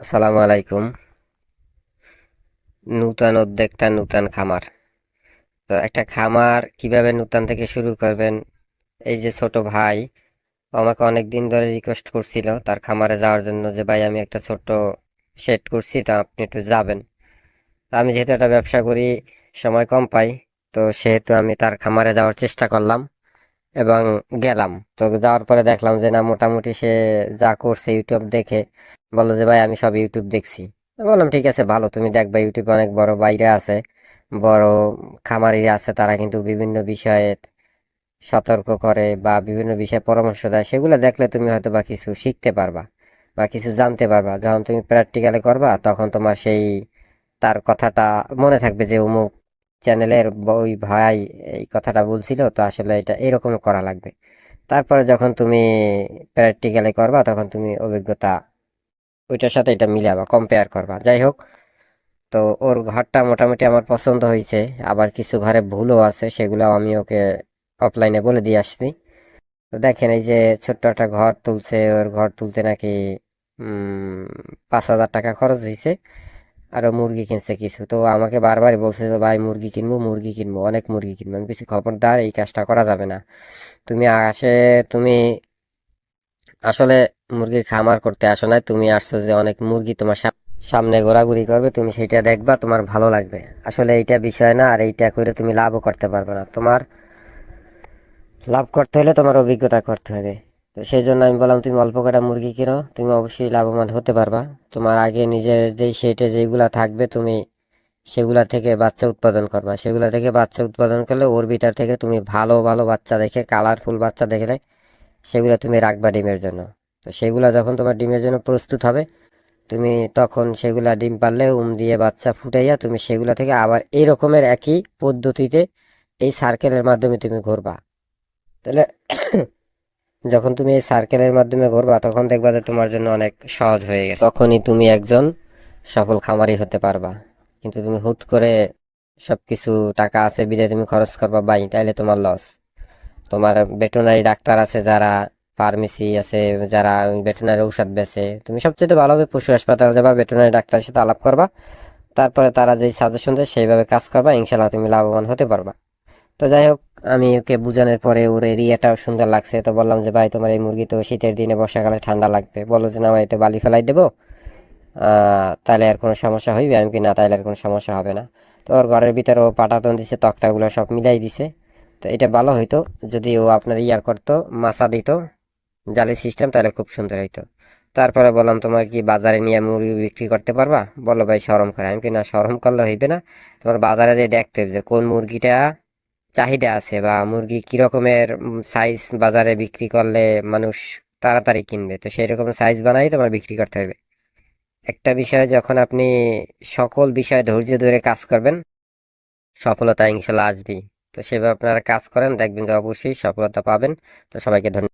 আসসালামু আলাইকুম। নূতন উদ্যোক্তা, নূতন খামার। তো একটা খামার কীভাবে নূতন থেকে শুরু করবেন? এই যে ছোট ভাই আমাকে অনেক দিন ধরে রিকোয়েস্ট করছিল তার খামারে যাওয়ার জন্য যে, ভাই, আমি একটা ছোট্ট সেট করছি, তা আপনি একটু যাবেন। তা আমি যেহেতু একটা ব্যবসা করি, সময় কম পাই, তো সেহেতু আমি তার খামারে যাওয়ার চেষ্টা করলাম। এবং গেলাম। তো যাওয়ার পরে দেখলাম যে, না, মোটামুটি সে যা করছে ইউটিউব দেখে, বলল যে, ভাই, আমি সব ইউটিউব দেখছি। বললাম, ঠিক আছে, ভালো। তুমি দেখবা ইউটিউবে অনেক বড় বাইরে আছে, বড় খামারি আছে, তারা কিন্তু বিভিন্ন বিষয়ে সতর্ক করে বা বিভিন্ন বিষয়ে পরামর্শ দেয়। সেগুলো দেখলে তুমি হয়তো বা কিছু শিখতে পারবা বা কিছু জানতে পারবা। যখন তুমি প্র্যাকটিক্যালি করবা, তখন তোমার সেই তার কথাটা মনে থাকবে যে, অমুক চ্যানেলের ওই ভাই এই কথাটা বলছিল, তো আসলে এটা এরকম করা লাগবে। তারপরে যখন তুমি প্র্যাকটিক্যালি করবা, তখন তুমি অভিজ্ঞতা ওইটার সাথে এটা মিলাবা কম্পেয়ার করবা। যাই হোক, তো ওর ঘরটা মোটামুটি আমার পছন্দ হয়েছে। আবার কিছু ঘরে ভুলও আছে সেগুলো আমি ওকে অফলাইনে বলে দিয়ে আসছি। তো দেখেন এই যে ছোট্ট একটা ঘর তুলছে, ওর ঘর তুলতে নাকি পাঁচ হাজার টাকা খরচ হয়েছে। আরও মুরগি কিনছে কিছু। তো আমাকে বারবারই বলছে যে, ভাই, মুরগি কিনবো মুরগি কিনবো, অনেক মুরগি কিনবো। আমি কিছু খবরদার, এই কাজটা করা যাবে না। তুমি আসে, তুমি আসলে মুরগির খামার করতে আসো না তুমি আসছো যে অনেক মুরগি তোমার সাম- সামনে ঘোরাঘুরি করবে, তুমি সেটা দেখবা, তোমার ভালো লাগবে। আসলে এইটা বিষয় না, আর এইটা করে তুমি লাভও করতে পারবে না। তোমার লাভ করতে হলে তোমার অভিজ্ঞতা করতে হবে। তো সেই জন্য আমি বললাম, তুমি অল্প কটা মুরগি কিনো, তুমি অবশ্যই লাভবান হতে পারবা। তোমার আগে নিজের যেই সেটে যেগুলা থাকবে, তুমি সেগুলা থেকে বাচ্চা উৎপাদন করবা। সেগুলা থেকে বাচ্চা উৎপাদন করলে ওর ভিতর থেকে তুমি ভালো ভালো বাচ্চা দেখে কালারফুল বাচ্চা দেখলে সেগুলো তুমি রাখবা ডিমের জন্য। তো সেগুলা যখন তোমার ডিমের জন্য প্রস্তুত হবে, তুমি তখন সেগুলা ডিম পারলে উম দিয়ে বাচ্চা ফুটাইয়া তুমি সেগুলা থেকে আবার এই রকমের একই পদ্ধতিতে এই সার্কেলের মাধ্যমে তুমি ঘুরবা। তাহলে যখন তুমি এই সার্কেলের মাধ্যমে ঘুরবা, তখন দেখবা যে তোমার জন্য অনেক সহজ হয়ে গেছে। তখনই তুমি একজন সফল খামারি হতে পারবা। কিন্তু তুমি হুট করে সবকিছু টাকা আছে বিদে তুমি খরচ করবা, বাই, তাইলে তোমার লস তোমার ভেটেরিনারি ডাক্তার আছে, যারা ফার্মেসি আছে, যারা ভেটেরিনারি ঔষধ বেছে তুমি সবচেয়ে ভালো হবে পশু হাসপাতাল যাবা ভেটেরিনারি ডাক্তারের সাথে আলাপ করবা। তারপরে তারা যেই সাজেশন দেয়, সেইভাবে কাজ করবা। ইনশাল্লাহ তুমি লাভবান হতে পারবা। তো যাই হোক, আমি ওকে বোঝানোর পরে ওর এরিয়াটাও সুন্দর লাগছে। তো বললাম যে, ভাই, তোমার এই মুরগি তো শীতের দিনে বর্ষাকালে ঠান্ডা লাগবে। বলো যে, না ভাই এটা বালি ফেলাই দেবো। তাহলে আর কোনো সমস্যা হইবে? আমি কি না তাহলে আর কোনো সমস্যা হবে না। তো ওর ঘরের ভিতরে ও পাটাতন দিছে, তক্তাগুলো সব মিলাই দিছে। তো এটা ভালো হইতো যদি ও আপনার ইয়া করতো, মাছা দিত, জালি সিস্টেম তাহলে খুব সুন্দর হইতো। তারপরে বললাম, তোমার কি বাজারে নিয়ে মুরগি বিক্রি করতে পারবা? বলো ভাই সরম করে। আমি কি না সরম করলে হইবে না। তোমার বাজারে যে দেখতে হবে যে কোন মুরগিটা চাহিদা আছে বা মুরগি কি রকমের সাইজ বাজারে বিক্রি করলে মানুষ তাড়াতাড়ি কিনবে? তো সেই রকম সাইজ বানাই তোমার বিক্রি করতে হবে। একটা বিষয়ে, যখন আপনি সকল বিষয়ে ধৈর্য ধরে কাজ করবেন, সফলতা ইনশাল্লাহ আসবেই। তো সেভাবে আপনারা কাজ করেন, দেখবেন যে অবশ্যই সফলতা পাবেন। তো সবাইকে ধন্যবাদ।